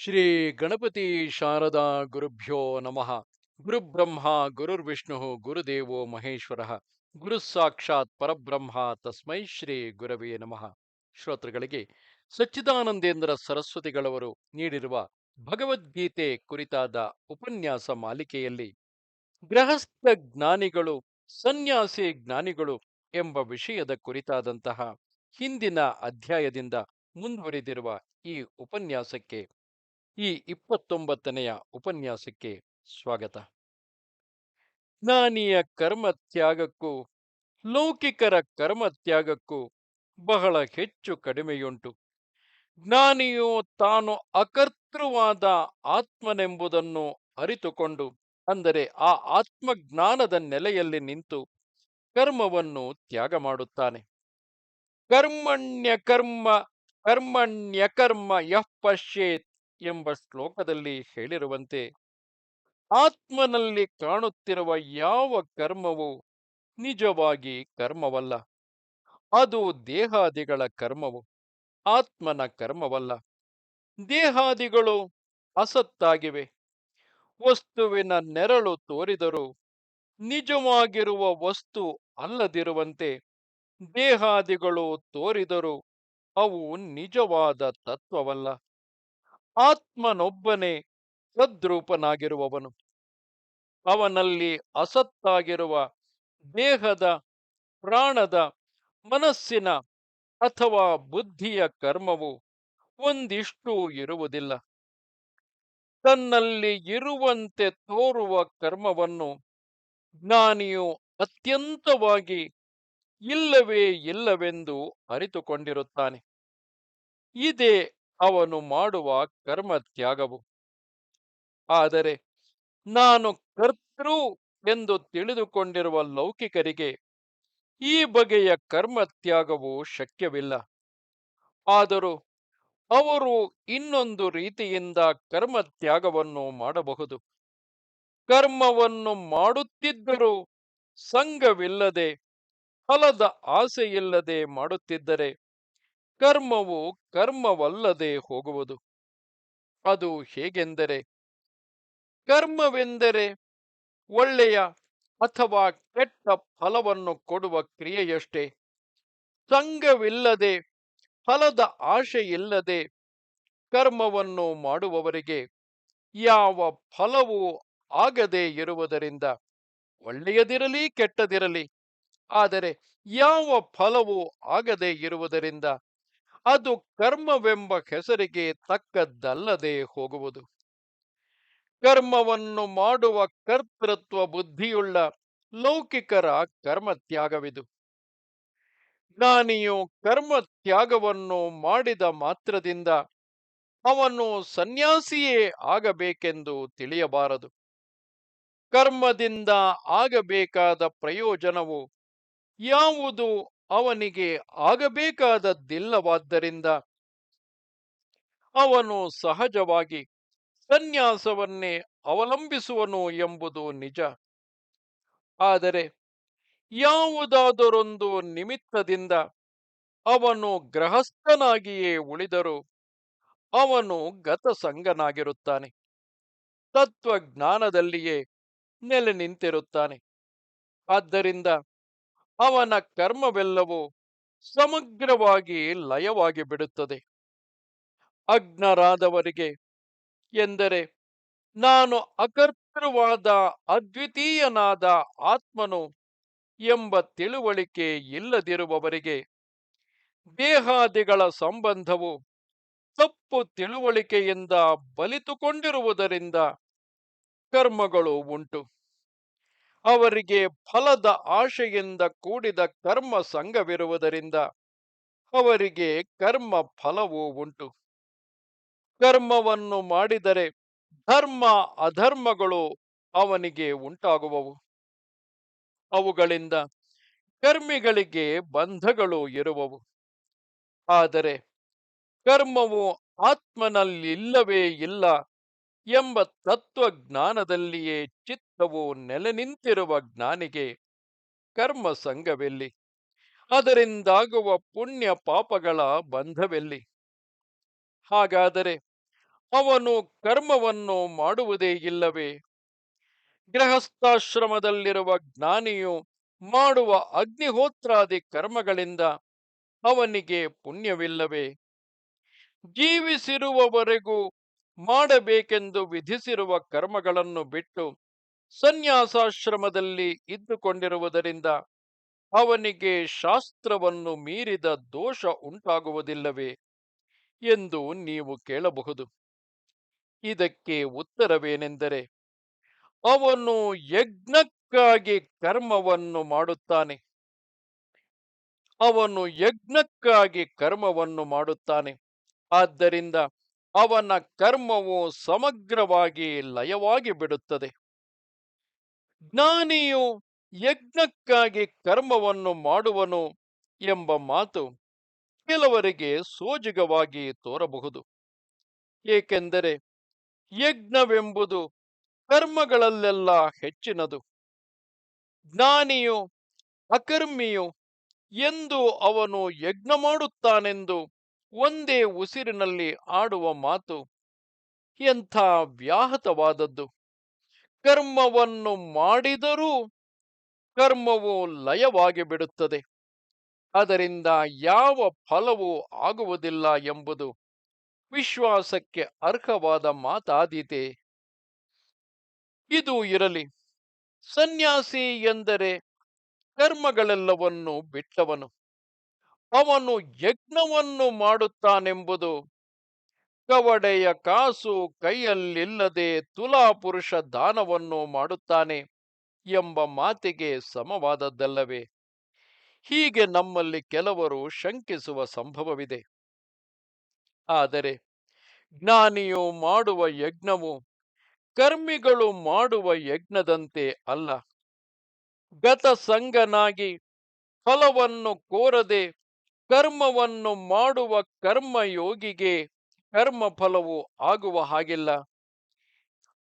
ಶ್ರೀ ಗಣಪತಿ ಶಾರದಾ ಗುರುಭ್ಯೋ ನಮಃ. ಗುರುಬ್ರಹ್ಮ, ಗುರುರ್ವಿಷ್ಣು, ಗುರುದೇವೋ ಮಹೇಶ್ವರ. ಗುರು ಸಾಕ್ಷಾತ್ ಪರಬ್ರಹ್ಮ ತಸ್ಮೈ ಶ್ರೀ ಗುರವೇ ನಮಃ. ಶ್ರೋತೃಗಳಿಗೆ, ಸಚ್ಚಿದಾನಂದೇಂದ್ರ ಸರಸ್ವತಿಗಳವರು ನೀಡಿರುವ ಭಗವದ್ಗೀತೆ ಕುರಿತಾದ ಉಪನ್ಯಾಸ ಮಾಲಿಕೆಯಲ್ಲಿ ಗೃಹಸ್ಥ ಜ್ಞಾನಿಗಳು, ಸನ್ಯಾಸಿ ಜ್ಞಾನಿಗಳು ಎಂಬ ವಿಷಯದ ಕುರಿತಾದಂತಹ ಹಿಂದಿನ ಅಧ್ಯಾಯದಿಂದ ಮುಂದುವರಿದಿರುವ ಈ ಉಪನ್ಯಾಸಕ್ಕೆ ಈ ಇಪ್ಪತ್ತೊಂಬತ್ತನೆಯ ಉಪನ್ಯಾಸಕ್ಕೆ ಸ್ವಾಗತ. ಜ್ಞಾನಿಯ ಕರ್ಮ ತ್ಯಾಗಕ್ಕೂ ಲೌಕಿಕರ ಕರ್ಮ ತ್ಯಾಗಕ್ಕೂ ಬಹಳ ಹೆಚ್ಚು ಕಡಿಮೆಯುಂಟು. ಜ್ಞಾನಿಯು ತಾನು ಅಕರ್ತೃವಾದ ಆತ್ಮನೆಂಬುದನ್ನು ಅರಿತುಕೊಂಡು, ಅಂದರೆ ಆ ಆತ್ಮಜ್ಞಾನದ ನೆಲೆಯಲ್ಲಿ ನಿಂತು ಕರ್ಮವನ್ನು ತ್ಯಾಗ ಮಾಡುತ್ತಾನೆ. ಕರ್ಮಣ್ಯ ಕರ್ಮ ಕರ್ಮಣ್ಯಕರ್ಮ ಯಃ ಪಶ್ಯೇತ್ ಎಂಬ ಶ್ಲೋಕದಲ್ಲಿ ಹೇಳಿರುವಂತೆ, ಆತ್ಮನಲ್ಲಿ ಕಾಣುತ್ತಿರುವ ಯಾವ ಕರ್ಮವು ನಿಜವಾಗಿ ಕರ್ಮವಲ್ಲ. ಅದು ದೇಹಾದಿಗಳ ಕರ್ಮವು, ಆತ್ಮನ ಕರ್ಮವಲ್ಲ. ದೇಹಾದಿಗಳು ಅಸತ್ತಾಗಿವೆ. ವಸ್ತುವಿನ ನೆರಳು ತೋರಿದರೂ ನಿಜವಾಗಿರುವ ವಸ್ತು ಅಲ್ಲದಿರುವಂತೆ, ದೇಹಾದಿಗಳು ತೋರಿದರೂ ಅವು ನಿಜವಾದ ತತ್ವವಲ್ಲ. ಆತ್ಮನೊಬ್ಬನೇ ಸದ್ರೂಪನಾಗಿರುವವನು. ಅವನಲ್ಲಿ ಅಸತ್ತಾಗಿರುವ ದೇಹದ, ಪ್ರಾಣದ, ಮನಸ್ಸಿನ ಅಥವಾ ಬುದ್ಧಿಯ ಕರ್ಮವು ಒಂದಿಷ್ಟು ಇರುವುದಿಲ್ಲ. ತನ್ನಲ್ಲಿ ಇರುವಂತೆ ತೋರುವ ಕರ್ಮವನ್ನು ಜ್ಞಾನಿಯು ಅತ್ಯಂತವಾಗಿ ಇಲ್ಲವೇ ಇಲ್ಲವೆಂದು ಅರಿತುಕೊಂಡಿರುತ್ತಾನೆ. ಇದೇ ಅವನು ಮಾಡುವ ಕರ್ಮ ತ್ಯಾಗವು. ಆದರೆ ನಾನು ಕರ್ತೃ ಎಂದು ತಿಳಿದುಕೊಂಡಿರುವ ಲೌಕಿಕರಿಗೆ ಈ ಬಗೆಯ ಕರ್ಮ ತ್ಯಾಗವು ಶಕ್ಯವಿಲ್ಲ. ಆದರೂ ಅವರು ಇನ್ನೊಂದು ರೀತಿಯಿಂದ ಕರ್ಮ ತ್ಯಾಗವನ್ನು ಮಾಡಬಹುದು. ಕರ್ಮವನ್ನು ಮಾಡುತ್ತಿದ್ದರೂ ಸಂಘವಿಲ್ಲದೆ, ಫಲದ ಆಸೆಯಿಲ್ಲದೆ ಮಾಡುತ್ತಿದ್ದರೆ ಕರ್ಮವು ಕರ್ಮವಲ್ಲದೆ ಹೋಗುವುದು. ಅದು ಹೇಗೆಂದರೆ, ಕರ್ಮವೆಂದರೆ ಒಳ್ಳೆಯ ಅಥವಾ ಕೆಟ್ಟ ಫಲವನ್ನು ಕೊಡುವ ಕ್ರಿಯೆಯಷ್ಟೇ. ಸಂಘವಿಲ್ಲದೆ, ಫಲದ ಆಶೆಯಿಲ್ಲದೆ ಕರ್ಮವನ್ನು ಮಾಡುವವರಿಗೆ ಯಾವ ಫಲವೂ ಆಗದೇ ಇರುವುದರಿಂದ ಒಳ್ಳೆಯದಿರಲಿ ಕೆಟ್ಟದಿರಲಿ, ಆದರೆ ಯಾವ ಫಲವೂ ಆಗದೇ ಇರುವುದರಿಂದ ಅದು ಕರ್ಮವೆಂಬ ಹೆಸರಿಗೆ ತಕ್ಕದ್ದಲ್ಲದೆ ಹೋಗುವುದು. ಕರ್ಮವನ್ನು ಮಾಡುವ ಕರ್ತೃತ್ವ ಬುದ್ಧಿಯುಳ್ಳ ಲೌಕಿಕರ ಕರ್ಮ ತ್ಯಾಗವಿದು ಜ್ಞಾನಿಯು ಕರ್ಮ ತ್ಯಾಗವನ್ನು ಮಾಡಿದ ಮಾತ್ರದಿಂದ ಅವನು ಸನ್ಯಾಸಿಯೇ ಆಗಬೇಕೆಂದು ತಿಳಿಯಬಾರದು. ಕರ್ಮದಿಂದ ಆಗಬೇಕಾದ ಪ್ರಯೋಜನವು ಯಾವುದು ಅವನಿಗೆ ಆಗಬೇಕಾದದ್ದಿಲ್ಲವಾದ್ದರಿಂದ ಅವನು ಸಹಜವಾಗಿ ಸನ್ಯಾಸವನ್ನೇ ಅವಲಂಬಿಸುವನು ಎಂಬುದು ನಿಜ. ಆದರೆ ಯಾವುದಾದರೊಂದು ನಿಮಿತ್ತದಿಂದ ಅವನು ಗೃಹಸ್ಥನಾಗಿಯೇ ಉಳಿದರೂ ಅವನು ಗತಸಂಗನಾಗಿರುತ್ತಾನೆ. ತತ್ವಜ್ಞಾನದಲ್ಲಿಯೇ ನೆಲೆ ನಿಂತಿರುತ್ತಾನೆ. ಆದ್ದರಿಂದ ಅವನ ಕರ್ಮವೆಲ್ಲವೂ ಸಮಗ್ರವಾಗಿ ಲಯವಾಗಿ ಬಿಡುತ್ತದೆ. ಅಗ್ನರಾದವರಿಗೆ ಎಂದರೆ, ನಾನು ಅಕರ್ತೃವಾದ ಅದ್ವಿತೀಯನಾದ ಆತ್ಮನು ಎಂಬ ತಿಳುವಳಿಕೆ ಇಲ್ಲದಿರುವವರಿಗೆ ದೇಹಾದಿಗಳ ಸಂಬಂಧವು ತಪ್ಪು ತಿಳುವಳಿಕೆಯಿಂದ ಬಲಿತುಕೊಂಡಿರುವುದರಿಂದ ಕರ್ಮಗಳು ಉಂಟು. ಅವರಿಗೆ ಫಲದ ಆಶೆಯಿಂದ ಕೂಡಿದ ಕರ್ಮ ಸಂಘವಿರುವುದರಿಂದ ಅವರಿಗೆ ಕರ್ಮ ಫಲವೂ ಉಂಟು. ಕರ್ಮವನ್ನು ಮಾಡಿದರೆ ಧರ್ಮ ಅಧರ್ಮಗಳು ಅವನಿಗೆ ಉಂಟಾಗುವವು. ಅವುಗಳಿಂದ ಕರ್ಮಿಗಳಿಗೆ ಬಂಧಗಳು ಇರುವವು. ಆದರೆ ಕರ್ಮವು ಆತ್ಮನಲ್ಲಿಲ್ಲವೇ ಇಲ್ಲ. ಎಂಬ ತತ್ವಜ್ಞಾನದಲ್ಲಿಯೇ ಚಿತ್ತವು ನೆಲೆ ನಿಂತಿರುವ ಜ್ಞಾನಿಗೆ ಕರ್ಮ ಸಂಘವೆಲ್ಲಿ? ಅದರಿಂದಾಗುವ ಪುಣ್ಯ ಪಾಪಗಳ ಬಂಧವೆಲ್ಲಿ? ಹಾಗಾದರೆ ಅವನು ಕರ್ಮವನ್ನು ಮಾಡುವುದೇ ಇಲ್ಲವೇ? ಗೃಹಸ್ಥಾಶ್ರಮದಲ್ಲಿರುವ ಜ್ಞಾನಿಯು ಮಾಡುವ ಅಗ್ನಿಹೋತ್ರಾದಿ ಕರ್ಮಗಳಿಂದ ಅವನಿಗೆ ಪುಣ್ಯವಿಲ್ಲವೇ? ಜೀವಿಸಿರುವವರೆಗೂ ಮಾಡಬೇಕೆಂದು ವಿಧಿಸಿರುವ ಕರ್ಮಗಳನ್ನು ಬಿಟ್ಟು ಸನ್ಯಾಸಾಶ್ರಮದಲ್ಲಿ ಇದ್ದುಕೊಂಡಿರುವುದರಿಂದ ಅವನಿಗೆ ಶಾಸ್ತ್ರವನ್ನು ಮೀರಿದ ದೋಷ ಉಂಟಾಗುವುದಿಲ್ಲವೇ ಎಂದು ನೀವು ಕೇಳಬಹುದು. ಇದಕ್ಕೆ ಉತ್ತರವೇನೆಂದರೆ ಅವನು ಯಜ್ಞಕ್ಕಾಗಿ ಕರ್ಮವನ್ನು ಮಾಡುತ್ತಾನೆ. ಅವನು ಯಜ್ಞಕ್ಕಾಗಿ ಕರ್ಮವನ್ನು ಮಾಡುತ್ತಾನೆ. ಆದ್ದರಿಂದ ಅವನ ಕರ್ಮವು ಸಮಗ್ರವಾಗಿ ಲಯವಾಗಿ ಬಿಡುತ್ತದೆ. ಜ್ಞಾನಿಯು ಯಜ್ಞಕ್ಕಾಗಿ ಕರ್ಮವನ್ನು ಮಾಡುವನು ಎಂಬ ಮಾತು ಕೆಲವರಿಗೆ ಸೋಜಿಗವಾಗಿ ತೋರಬಹುದು. ಏಕೆಂದರೆ ಯಜ್ಞವೆಂಬುದು ಕರ್ಮಗಳಲ್ಲೆಲ್ಲ ಹೆಚ್ಚಿನದು. ಜ್ಞಾನಿಯು ಅಕರ್ಮಿಯು ಎಂದು ಅವನು ಯಜ್ಞ ಮಾಡುತ್ತಾನೆಂದು ಒಂದೇ ಉಸಿರಿನಲ್ಲಿ ಆಡುವ ಮಾತು ಎಂಥ ವ್ಯಾಹತವಾದದ್ದು. ಕರ್ಮವನ್ನು ಮಾಡಿದರೂ ಕರ್ಮವು ಲಯವಾಗಿ ಬಿಡುತ್ತದೆ. ಅದರಿಂದ ಯಾವ ಫಲವೂ ಆಗುವುದಿಲ್ಲ ಎಂಬುದು ವಿಶ್ವಾಸಕ್ಕೆ ಅರ್ಹವಾದ ಮಾತಾದೀತೆ. ಇದು ಇರಲಿ. ಸನ್ಯಾಸಿ ಎಂದರೆ ಕರ್ಮಗಳೆಲ್ಲವನ್ನು ಬಿಟ್ಟವನು. ಅವನು ಯಜ್ಞವನ್ನು ಮಾಡುತ್ತಾನೆಂಬುದು ಕವಡೆಯ ಕಾಸು ಕೈಯಲ್ಲಿಲ್ಲದೆ ತುಲಾಪುರುಷ ದಾನವನ್ನು ಮಾಡುತ್ತಾನೆ ಎಂಬ ಮಾತಿಗೆ ಸಮವಾದದ್ದಲ್ಲವೇ? ಹೀಗೆ ನಮ್ಮಲ್ಲಿ ಕೆಲವರು ಶಂಕಿಸುವ ಸಂಭವವಿದೆ. ಆದರೆ ಜ್ಞಾನಿಯು ಮಾಡುವ ಯಜ್ಞವು ಕರ್ಮಿಗಳು ಮಾಡುವ ಯಜ್ಞದಂತೆ ಅಲ್ಲ. ಗತಸಂಗನಾಗಿ ಫಲವನ್ನು ಕೋರದೆ ಕರ್ಮವನ್ನು ಮಾಡುವ ಕರ್ಮಯೋಗಿಗೆ ಕರ್ಮ ಫಲವು ಆಗುವ ಹಾಗಿಲ್ಲ.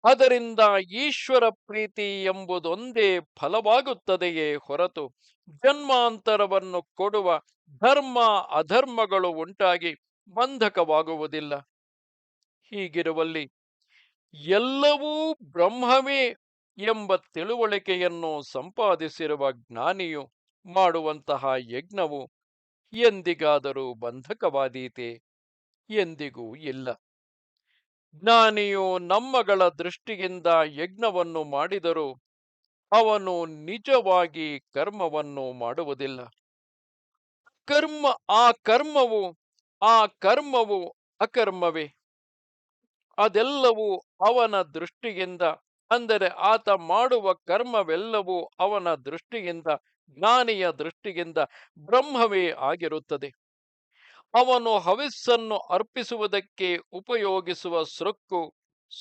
ಅದರಿಂದ ಈಶ್ವರ ಪ್ರೀತಿ ಎಂಬುದೊಂದೇ ಫಲವಾಗುತ್ತದೆಯೇ ಹೊರತು ಜನ್ಮಾಂತರವನ್ನು ಕೊಡುವ ಧರ್ಮ ಅಧರ್ಮಗಳು ಉಂಟಾಗಿ ಬಂಧಕವಾಗುವುದಿಲ್ಲ. ಹೀಗಿರುವಲ್ಲಿ ಎಲ್ಲವೂ ಬ್ರಹ್ಮವೇ ಎಂಬ ತಿಳುವಳಿಕೆಯನ್ನು ಸಂಪಾದಿಸಿರುವ ಜ್ಞಾನಿಯು ಮಾಡುವಂತಹ ಯಜ್ಞವು ಎಂದಿಗಾದರೂ ಬಂಧಕವಾದೀತೆ? ಎಂದಿಗೂ ಇಲ್ಲ. ಜ್ಞಾನಿಯು ನಮ್ಮಗಳ ದೃಷ್ಟಿಯಿಂದ ಯಜ್ಞವನ್ನು ಮಾಡಿದರೂ ಅವನು ನಿಜವಾಗಿ ಕರ್ಮವನ್ನು ಮಾಡುವುದಿಲ್ಲ. ಕರ್ಮ, ಆ ಕರ್ಮವು ಆ ಕರ್ಮವು ಅಕರ್ಮವೇ. ಅದೆಲ್ಲವೂ ಅವನ ದೃಷ್ಟಿಯಿಂದ, ಅಂದರೆ ಆತ ಮಾಡುವ ಕರ್ಮವೆಲ್ಲವೂ ಅವನ ದೃಷ್ಟಿಯಿಂದ ಜ್ಞಾನಿಯ ದೃಷ್ಟಿಯಿಂದ ಬ್ರಹ್ಮವೇ ಆಗಿರುತ್ತದೆ. ಅವನು ಹವಿಸ್ಸನ್ನು ಅರ್ಪಿಸುವುದಕ್ಕೆ ಉಪಯೋಗಿಸುವ ಸೃಕ್ಕು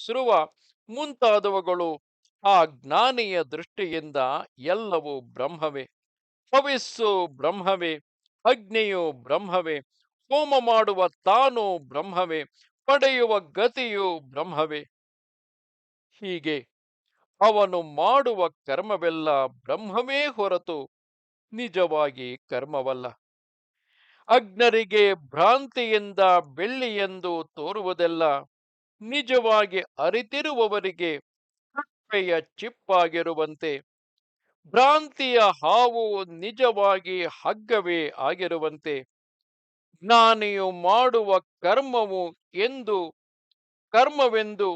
ಸೃವ ಮುಂತಾದವುಗಳು ಆ ಜ್ಞಾನಿಯ ದೃಷ್ಟಿಯಿಂದ ಎಲ್ಲವೂ ಬ್ರಹ್ಮವೇ. ಹವಿಸ್ಸು ಬ್ರಹ್ಮವೇ, ಅಗ್ನಿಯು ಬ್ರಹ್ಮವೇ, ಹೋಮ ಮಾಡುವ ತಾನು ಬ್ರಹ್ಮವೇ, ಪಡೆಯುವ ಗತಿಯು ಬ್ರಹ್ಮವೇ. ಹೀಗೆ ಅವನು ಮಾಡುವ ಕರ್ಮವೆಲ್ಲ ಬ್ರಹ್ಮವೇ ಹೊರತು ನಿಜವಾಗಿ ಕರ್ಮವಲ್ಲ. ಅಗ್ನರಿಗೆ ಭ್ರಾಂತಿಯಿಂದ ಬೆಳ್ಳಿಯೆಂದು ತೋರುವುದೆಲ್ಲ ನಿಜವಾಗಿ ಅರಿತಿರುವವರಿಗೆ ಕಪ್ಪೆಯ ಚಿಪ್ಪಾಗಿರುವಂತೆ. ಭ್ರಾಂತಿಯ ಹಾವು ನಿಜವಾಗಿ ಹಗ್ಗವೇ ಆಗಿರುವಂತೆ. ಜ್ಞಾನಿಯು ಮಾಡುವ ಕರ್ಮವು ಎಂದು, ಕರ್ಮವೆಂದು,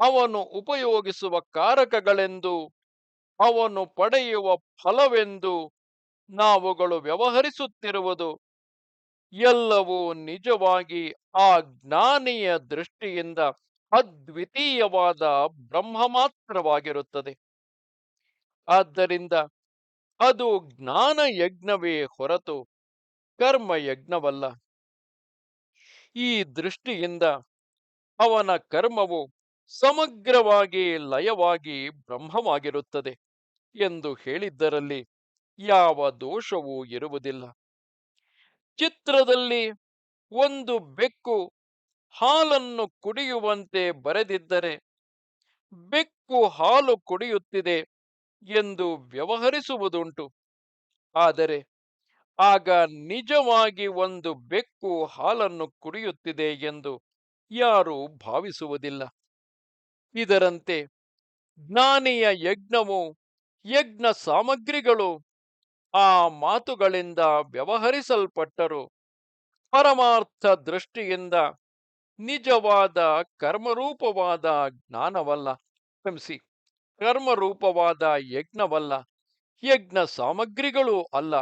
ಅವನು ಉಪಯೋಗಿಸುವ ಕಾರಕಗಳೆಂದು, ಅವನು ಪಡೆಯುವ ಫಲವೆಂದು ನಾವುಗಳು ವ್ಯವಹರಿಸುತ್ತಿರುವುದು ಎಲ್ಲವೂ ನಿಜವಾಗಿ ಆ ಜ್ಞಾನಿಯ ದೃಷ್ಟಿಯಿಂದ ಅದ್ವಿತೀಯವಾದ ಬ್ರಹ್ಮ ಮಾತ್ರವಾಗಿರುತ್ತದೆ ಆದ್ದರಿಂದ ಅದು ಜ್ಞಾನ ಯಜ್ಞವೇ ಹೊರತು ಕರ್ಮ ಯಜ್ಞವಲ್ಲ ಈ ದೃಷ್ಟಿಯಿಂದ ಅವನ ಕರ್ಮವು ಸಮಗ್ರವಾಗಿ ಲಯವಾಗಿ ಬ್ರಹ್ಮವಾಗಿರುತ್ತದೆ ಎಂದು ಹೇಳಿದ್ದರಲ್ಲಿ ಯಾವ ದೋಷವೂ ಇರುವುದಿಲ್ಲ. ಚಿತ್ರದಲ್ಲಿ ಒಂದು ಬೆಕ್ಕು ಹಾಲನ್ನು ಕುಡಿಯುವಂತೆ ಬರೆದಿದ್ದರೆ, ಬೆಕ್ಕು ಹಾಲು ಕುಡಿಯುತ್ತಿದೆ ಎಂದು ವ್ಯವಹರಿಸುವುದುಂಟು. ಆದರೆ, ಆಗ ನಿಜವಾಗಿ ಒಂದು ಬೆಕ್ಕು ಹಾಲನ್ನು ಕುಡಿಯುತ್ತಿದೆ ಎಂದು ಯಾರು ಭಾವಿಸುವುದಿಲ್ಲ. ಇದರಂತೆ ಜ್ಞಾನಿಯ ಯಜ್ಞವು ಯಜ್ಞ ಸಾಮಗ್ರಿಗಳು ಆ ಮಾತುಗಳಿಂದ ವ್ಯವಹರಿಸಲ್ಪಟ್ಟರು. ಪರಮಾರ್ಥ ದೃಷ್ಟಿಯಿಂದ ನಿಜವಾದ ಕರ್ಮರೂಪವಾದ ಜ್ಞಾನವಲ್ಲ. ಕ್ಷಮಿಸಿ, ಕರ್ಮರೂಪವಾದ ಯಜ್ಞವಲ್ಲ. ಯಜ್ಞ ಸಾಮಗ್ರಿಗಳೂ ಅಲ್ಲ.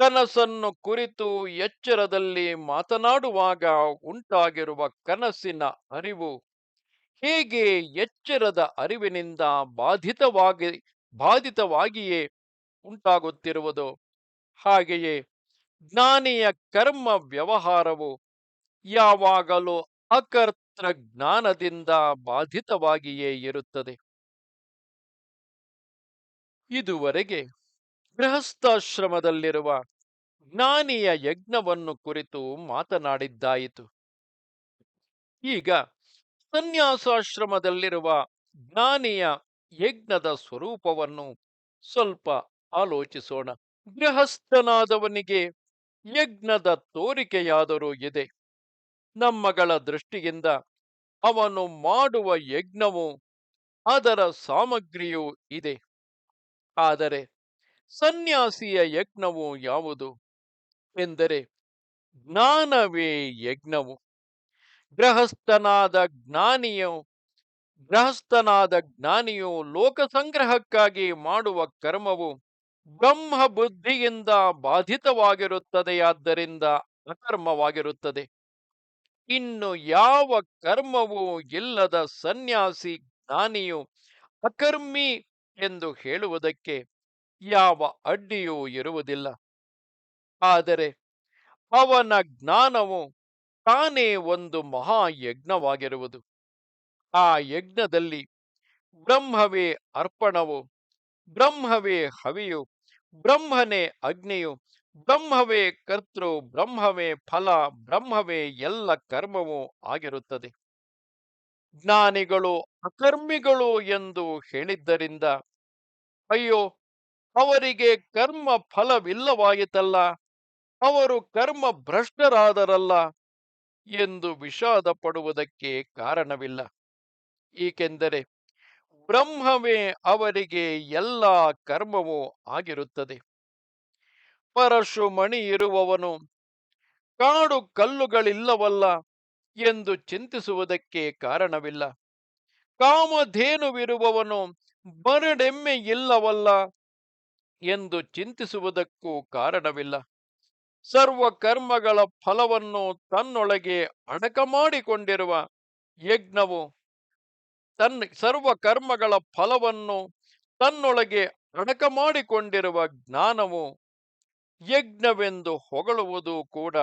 ಕನಸನ್ನು ಕುರಿತು ಎಚ್ಚರದಲ್ಲಿ ಮಾತನಾಡುವಾಗ ಉಂಟಾಗಿರುವ ಕನಸಿನ ಅರಿವು ಹೇಗೆ ಎಚ್ಚರದ ಅರಿವಿನಿಂದ ಬಾಧಿತವಾಗಿ, ಬಾಧಿತವಾಗಿಯೇ ಉಂಟಾಗುತ್ತಿರುವುದೋ. ಹಾಗೆಯೇ ಜ್ಞಾನಿಯ ಕರ್ಮ ವ್ಯವಹಾರವು ಯಾವಾಗಲೂ ಅಕರ್ತೃ ಜ್ಞಾನದಿಂದ ಬಾಧಿತವಾಗಿಯೇ ಇರುತ್ತದೆ. ಇದುವರೆಗೆ ಗೃಹಸ್ಥಾಶ್ರಮದಲ್ಲಿರುವ ಜ್ಞಾನಿಯ ಯಜ್ಞವನ್ನು ಕುರಿತು ಮಾತನಾಡಿದ್ದಾಯಿತು. ಈಗ ಸನ್ಯಾಸಾಶ್ರಮದಲ್ಲಿರುವ ಜ್ಞಾನಿಯ ಯಜ್ಞದ ಸ್ವರೂಪವನ್ನು ಸ್ವಲ್ಪ ಆಲೋಚಿಸೋಣ. ಗೃಹಸ್ಥನಾದವನಿಗೆ ಯಜ್ಞದ ತೋರಿಕೆಯಾದರೂ ಇದೆ. ನಮ್ಮಗಳ ದೃಷ್ಟಿಯಿಂದ ಅವನು ಮಾಡುವ ಯಜ್ಞವು ಅದರ ಸಾಮಗ್ರಿಯೂ ಇದೆ. ಆದರೆ ಸನ್ಯಾಸಿಯ ಯಜ್ಞವು ಯಾವುದು? ಎಂದರೆ ಜ್ಞಾನವೇ ಯಜ್ಞವು. ಗೃಹಸ್ಥನಾದ ಜ್ಞಾನಿಯು ಗೃಹಸ್ಥನಾದ ಜ್ಞಾನಿಯು ಲೋಕಸಂಗ್ರಹಕ್ಕಾಗಿ ಮಾಡುವ ಕರ್ಮವು ಬ್ರಹ್ಮ ಬುದ್ಧಿಯಿಂದ ಬಾಧಿತವಾಗಿರುತ್ತದೆಯಾದ್ದರಿಂದ ಅಕರ್ಮವಾಗಿರುತ್ತದೆ. ಇನ್ನು ಯಾವ ಕರ್ಮವೂ ಇಲ್ಲದ ಸನ್ಯಾಸಿ, ಜ್ಞಾನಿಯು ಅಕರ್ಮಿ ಎಂದು ಹೇಳುವುದಕ್ಕೆ ಯಾವ ಅಡ್ಡಿಯೂ ಇರುವುದಿಲ್ಲ. ಆದರೆ ಅವನ ಜ್ಞಾನವು ತಾನೇ ಒಂದು ಮಹಾಯಜ್ಞವಾಗಿರುವುದು. ಆ ಯಜ್ಞದಲ್ಲಿ ಬ್ರಹ್ಮವೇ ಅರ್ಪಣವು, ಬ್ರಹ್ಮವೇ ಹವಿಯು ಬ್ರಹ್ಮನೇ ಅಗ್ನಿಯು, ಬ್ರಹ್ಮವೇ ಕರ್ತೃ, ಬ್ರಹ್ಮವೇ ಫಲ, ಬ್ರಹ್ಮವೇ ಎಲ್ಲ ಕರ್ಮವೂ ಆಗಿರುತ್ತದೆ. ಜ್ಞಾನಿಗಳು ಅಕರ್ಮಿಗಳು ಎಂದು ಹೇಳಿದ್ದರಿಂದ, ಅಯ್ಯೋ, ಅವರಿಗೆ ಕರ್ಮ ಫಲವಿಲ್ಲವಾಯಿತಲ್ಲ, ಅವರು ಕರ್ಮ ಭ್ರಷ್ಟರಾದರಲ್ಲ ಎಂದು ವಿಷಾದ ಪಡುವುದಕ್ಕೆ ಕಾರಣವಿಲ್ಲ. ಏಕೆಂದರೆ ಬ್ರಹ್ಮವೇ ಅವರಿಗೆ ಎಲ್ಲ ಕರ್ಮವೂ ಆಗಿರುತ್ತದೆ. ಪರಶುಮಣಿ ಇರುವವನು, ಕಾಡು ಕಲ್ಲುಗಳಿಲ್ಲವಲ್ಲ ಎಂದು ಚಿಂತಿಸುವುದಕ್ಕೆ ಕಾರಣವಿಲ್ಲ. ಕಾಮಧೇನುವಿರುವವನು ಬರಡೆಮ್ಮೆ ಇಲ್ಲವಲ್ಲ ಎಂದು ಚಿಂತಿಸುವುದಕ್ಕೂ ಕಾರಣವಿಲ್ಲ. ಸರ್ವ ಕರ್ಮಗಳ ಫಲವನ್ನು ತನ್ನೊಳಗೆ ಅಡಕ ಮಾಡಿಕೊಂಡಿರುವ ಯಜ್ಞವು ತನ್ನ ಸರ್ವ ಕರ್ಮಗಳ ಫಲವನ್ನು ತನ್ನೊಳಗೆ ಅಡಕ ಮಾಡಿಕೊಂಡಿರುವ ಜ್ಞಾನವು ಯಜ್ಞವೆಂದು ಹೊಗಳುವುದು ಕೂಡ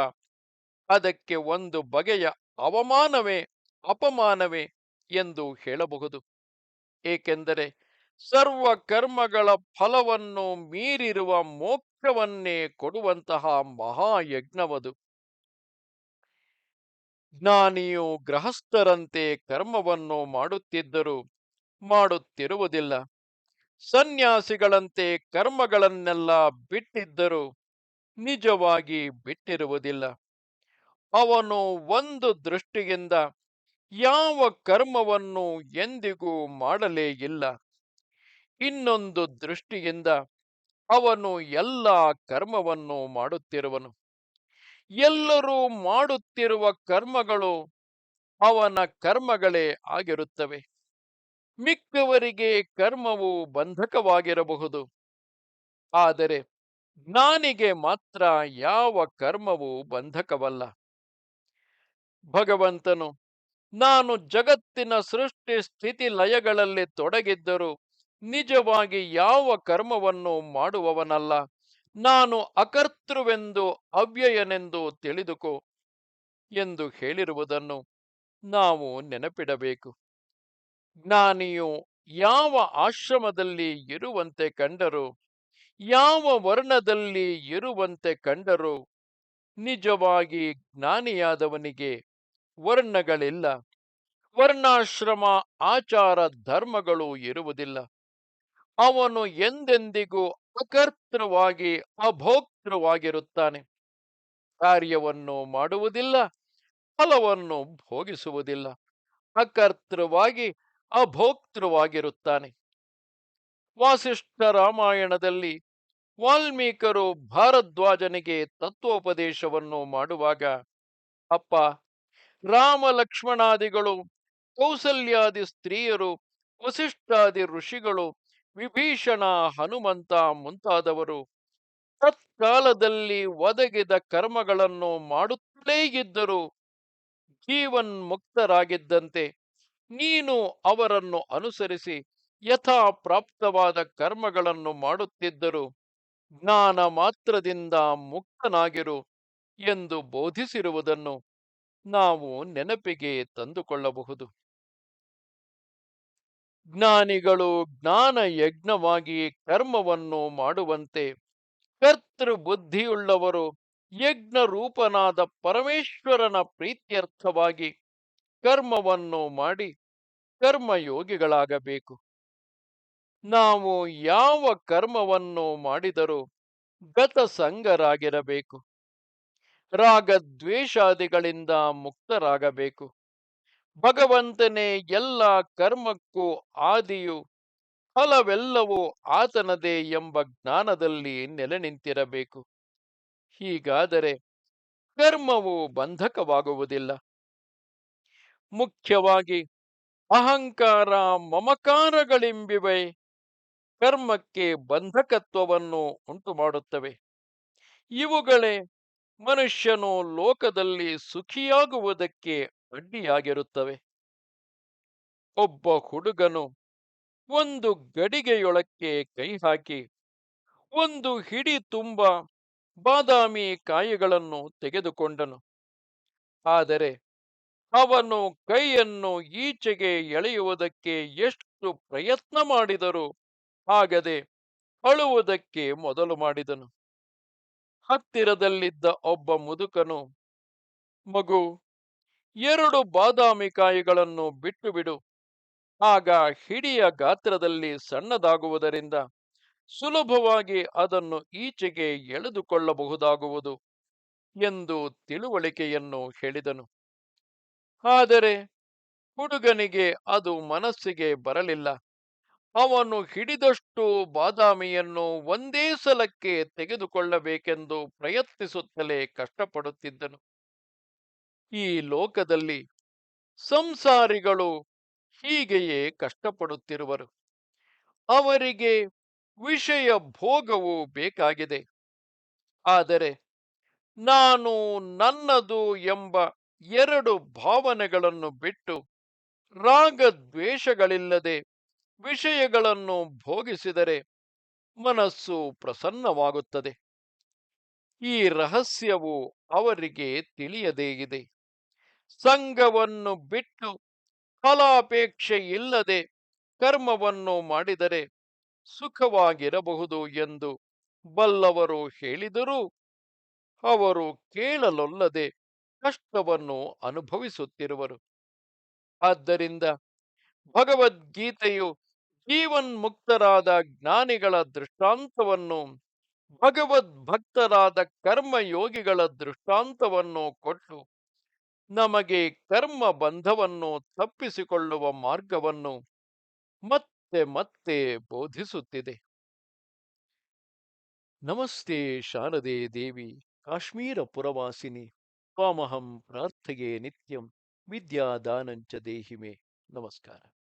ಅದಕ್ಕೆ ಒಂದು ಬಗೆಯ ಅವಮಾನವೇ, ಅಪಮಾನವೇ ಎಂದು ಹೇಳಬಹುದು. ಏಕೆಂದರೆ ಸರ್ವ ಕರ್ಮಗಳ ಫಲವನ್ನು ಮೀರಿರುವ ಮೋಕ್ಷವನ್ನೇ ಕೊಡುವಂತಹ ಮಹಾಯಜ್ಞವದು. ಜ್ಞಾನಿಯು ಗೃಹಸ್ಥರಂತೆ ಕರ್ಮವನ್ನು ಮಾಡುತ್ತಿದ್ದರೂ ಮಾಡುತ್ತಿರುವುದಿಲ್ಲ. ಸನ್ಯಾಸಿಗಳಂತೆ ಕರ್ಮಗಳನ್ನೆಲ್ಲ ಬಿಟ್ಟಿದ್ದರೂ ನಿಜವಾಗಿ ಬಿಟ್ಟಿರುವುದಿಲ್ಲ. ಅವನು ಒಂದು ದೃಷ್ಟಿಯಿಂದ ಯಾವ ಕರ್ಮವನ್ನು ಎಂದಿಗೂ ಮಾಡಲೇ ಇಲ್ಲ. ಇನ್ನೊಂದು ದೃಷ್ಟಿಯಿಂದ ಅವನು ಎಲ್ಲ ಕರ್ಮವನ್ನು ಮಾಡುತ್ತಿರುವನು. ಎಲ್ಲರೂ ಮಾಡುತ್ತಿರುವ ಕರ್ಮಗಳು ಅವನ ಕರ್ಮಗಳೇ ಆಗಿರುತ್ತವೆ. ಮಿಕ್ಕವರಿಗೆ ಕರ್ಮವು ಬಂಧಕವಾಗಿರಬಹುದು. ಆದರೆ ಜ್ಞಾನಿಗೆ ಮಾತ್ರ ಯಾವ ಕರ್ಮವು ಬಂಧಕವಲ್ಲ. ಭಗವಂತನು, ನಾನು ಜಗತ್ತಿನ ಸೃಷ್ಟಿ ಸ್ಥಿತಿ ಲಯಗಳಲ್ಲಿ ತೊಡಗಿದ್ದರೂ ನಿಜವಾಗಿ ಯಾವ ಕರ್ಮವನ್ನು ಮಾಡುವವನಲ್ಲ. ನಾನು ಅಕರ್ತೃವೆಂದು ಅವ್ಯಯನೆಂದು ತಿಳಿದುಕೋ ಎಂದು ಹೇಳಿರುವುದನ್ನು ನಾವು ನೆನಪಿಡಬೇಕು. ಜ್ಞಾನಿಯು ಯಾವ ಆಶ್ರಮದಲ್ಲಿ ಇರುವಂತೆ ಕಂಡರೂ, ಯಾವ ವರ್ಣದಲ್ಲಿ ಇರುವಂತೆ ಕಂಡರೂ, ನಿಜವಾಗಿ ಜ್ಞಾನಿಯಾದವನಿಗೆ ವರ್ಣಗಳಿಲ್ಲ. ವರ್ಣಾಶ್ರಮ ಆಚಾರ ಧರ್ಮಗಳು ಇರುವುದಿಲ್ಲ. ಅವನು ಎಂದೆಂದಿಗೂ ಅಕರ್ತೃವಾಗಿ ಅಭೋಕ್ತೃವಾಗಿರುತ್ತಾನೆ. ಕಾರ್ಯವನ್ನು ಮಾಡುವುದಿಲ್ಲ, ಫಲವನ್ನು ಭೋಗಿಸುವುದಿಲ್ಲ. ಅಕರ್ತೃವಾಗಿ ಅಭೋಕ್ತೃವಾಗಿರುತ್ತಾನೆ. ವಾಸಿಷ್ಠ ರಾಮಾಯಣದಲ್ಲಿ ವಾಲ್ಮೀಕರು ಭಾರದ್ವಾಜನಿಗೆ ತತ್ವೋಪದೇಶವನ್ನು ಮಾಡುವಾಗ, ಅಪ್ಪ, ರಾಮ ಲಕ್ಷ್ಮಣಾದಿಗಳು ಕೌಸಲ್ಯಾದಿ ಸ್ತ್ರೀಯರು, ವಸಿಷ್ಠಾದಿ ಋಷಿಗಳು ವಿಭೀಷಣ ಹನುಮಂತ ಮುಂತಾದವರು ತತ್ಕಾಲದಲ್ಲಿ ಒದಗಿದ ಕರ್ಮಗಳನ್ನು ಮಾಡುತ್ತಲೇ ಇದ್ದರು. ಜೀವನ್ ಮುಕ್ತರಾಗಿದ್ದಂತೆ ನೀನು ಅವರನ್ನು ಅನುಸರಿಸಿ ಯಥಾ ಪ್ರಾಪ್ತವಾದ ಕರ್ಮಗಳನ್ನು ಮಾಡುತ್ತಿದ್ದರು. ಜ್ಞಾನ ಮಾತ್ರದಿಂದ ಮುಕ್ತನಾಗಿರು ಎಂದು ಬೋಧಿಸಿರುವುದನ್ನು ನಾವು ನೆನಪಿಗೆ ತಂದುಕೊಳ್ಳಬಹುದು. ಜ್ಞಾನಿಗಳು ಜ್ಞಾನ ಯಜ್ಞವಾಗಿ ಕರ್ಮವನ್ನು ಮಾಡುವಂತೆ ಕರ್ತೃ ಬುದ್ಧಿಯುಳ್ಳವರು ಯಜ್ಞ ರೂಪನಾದ ಪರಮೇಶ್ವರನ ಪ್ರೀತ್ಯರ್ಥವಾಗಿ ಕರ್ಮವನ್ನು ಮಾಡಿ ಕರ್ಮಯೋಗಿಗಳಾಗಬೇಕು. ನಾವು ಯಾವ ಕರ್ಮವನ್ನು ಮಾಡಿದರೂ ಗತಸಂಗರಾಗಿರಬೇಕು. ರಾಗದ್ವೇಷಾದಿಗಳಿಂದ ಮುಕ್ತರಾಗಬೇಕು. ಭಗವಂತನೇ ಎಲ್ಲ ಕರ್ಮಕ್ಕೂ ಆದಿಯು, ಫಲವೆಲ್ಲವೂ ಆತನದೇ ಎಂಬ ಜ್ಞಾನದಲ್ಲಿ ನೆಲೆ ನಿಂತಿರಬೇಕು. ಹೀಗಾದರೆ ಕರ್ಮವು ಬಂಧಕವಾಗುವುದಿಲ್ಲ. ಮುಖ್ಯವಾಗಿ ಅಹಂಕಾರ ಮಮಕಾರಗಳೆಂಬಿವೆ. ಕರ್ಮಕ್ಕೆ ಬಂಧಕತ್ವವನ್ನು ಉಂಟು ಮಾಡುತ್ತವೆ ಇವುಗಳೇ ಮನುಷ್ಯನು ಲೋಕದಲ್ಲಿ ಸುಖಿಯಾಗುವುದಕ್ಕೆ ಅಡ್ಡಿಯಾಗಿರುತ್ತವೆ ಒಬ್ಬ ಹುಡುಗನು ಒಂದು ಗಡಿಗೆಯೊಳಕ್ಕೆ ಕೈ ಹಾಕಿ, ಒಂದು ಹಿಡಿ ತುಂಬ ಬಾದಾಮಿ ಕಾಯಿಗಳನ್ನು ತೆಗೆದುಕೊಂಡನು. ಆದರೆ ಅವನು ಕೈಯನ್ನು ಈಚೆಗೆ ಎಳೆಯುವುದಕ್ಕೆ ಎಷ್ಟು ಪ್ರಯತ್ನ ಮಾಡಿದರೂ ಆಗದೆ ಅಳುವುದಕ್ಕೆ ಮೊದಲು ಮಾಡಿದನು. ಹತ್ತಿರದಲ್ಲಿದ್ದ ಒಬ್ಬ ಮುದುಕನು, ಮಗು ಎರಡು ಬಾದಾಮಿ ಕಾಯಿಗಳನ್ನು ಬಿಟ್ಟು ಬಿಡು ಆಗ ಹಿಡಿಯ ಗಾತ್ರದಲ್ಲಿ ಸಣ್ಣದಾಗುವುದರಿಂದ ಸುಲಭವಾಗಿ ಅದನ್ನು ಈಚೆಗೆ ಎಳೆದುಕೊಳ್ಳಬಹುದಾಗುವುದು ಎಂದು ತಿಳುವಳಿಕೆಯನ್ನು ಹೇಳಿದನು. ಆದರೆ ಹುಡುಗನಿಗೆ ಅದು ಮನಸ್ಸಿಗೆ ಬರಲಿಲ್ಲ. ಅವನು ಹಿಡಿದಷ್ಟು ಬಾದಾಮಿಯನ್ನು ಒಂದೇ ಸಲಕ್ಕೆ ತೆಗೆದುಕೊಳ್ಳಬೇಕೆಂದು ಪ್ರಯತ್ನಿಸುತ್ತಲೇ ಕಷ್ಟಪಡುತ್ತಿದ್ದನು. ಈ ಲೋಕದಲ್ಲಿ ಸಂಸಾರಿಗಳು ಹೀಗೆಯೇ ಕಷ್ಟಪಡುತ್ತಿರುವರು. ಅವರಿಗೆ ವಿಷಯ ಭೋಗವು ಬೇಕಾಗಿದೆ. ಆದರೆ ನಾನು ನನ್ನದು ಎಂಬ ಎರಡು ಭಾವನೆಗಳನ್ನು ಬಿಟ್ಟು ರಾಗದ್ವೇಷಗಳಿಲ್ಲದೆ ವಿಷಯಗಳನ್ನು ಭೋಗಿಸಿದರೆ ಮನಸ್ಸು ಪ್ರಸನ್ನವಾಗುತ್ತದೆ. ಈ ರಹಸ್ಯವು ಅವರಿಗೆ ತಿಳಿಯದೇ ಇದೆ. ಸಂಘವನ್ನು ಬಿಟ್ಟು ಫಲಾಪೇಕ್ಷೆ ಇಲ್ಲದೆ ಕರ್ಮವನ್ನು ಮಾಡಿದರೆ ಸುಖವಾಗಿರಬಹುದು ಎಂದು ಬಲ್ಲವರು ಹೇಳಿದರೂ ಅವರು ಕೇಳಲೊಲ್ಲದೆ ಕಷ್ಟವನ್ನು ಅನುಭವಿಸುತ್ತಿರುವರು. ಆದ್ದರಿಂದ ಭಗವದ್ಗೀತೆಯು ಜೀವನ್ಮುಕ್ತರಾದ ಜ್ಞಾನಿಗಳ ದೃಷ್ಟಾಂತವನ್ನು, ಭಗವದ್ಭಕ್ತರಾದ ಕರ್ಮಯೋಗಿಗಳ ದೃಷ್ಟಾಂತವನ್ನು ಕೊಟ್ಟು ನಮಗೆ ಕರ್ಮ ಬಂಧವನ್ನು ತಪ್ಪಿಸಿಕೊಳ್ಳುವ ಮಾರ್ಗವನ್ನು ಮತ್ತೆ ಮತ್ತೆ ಬೋಧಿಸುತ್ತಿದೆ. ನಮಸ್ತೆ ಶಾರದೆ ದೇವಿ, ಕಾಶ್ಮೀರ ಪುರವಾಸಿನಿ ತ್ವಾಮಹಂ ಪ್ರಾರ್ಥೆಗೆ ನಿತ್ಯಂ, ವಿದ್ಯಾದಾನಂಚ ದೇಹಿಮೆ. ನಮಸ್ಕಾರ.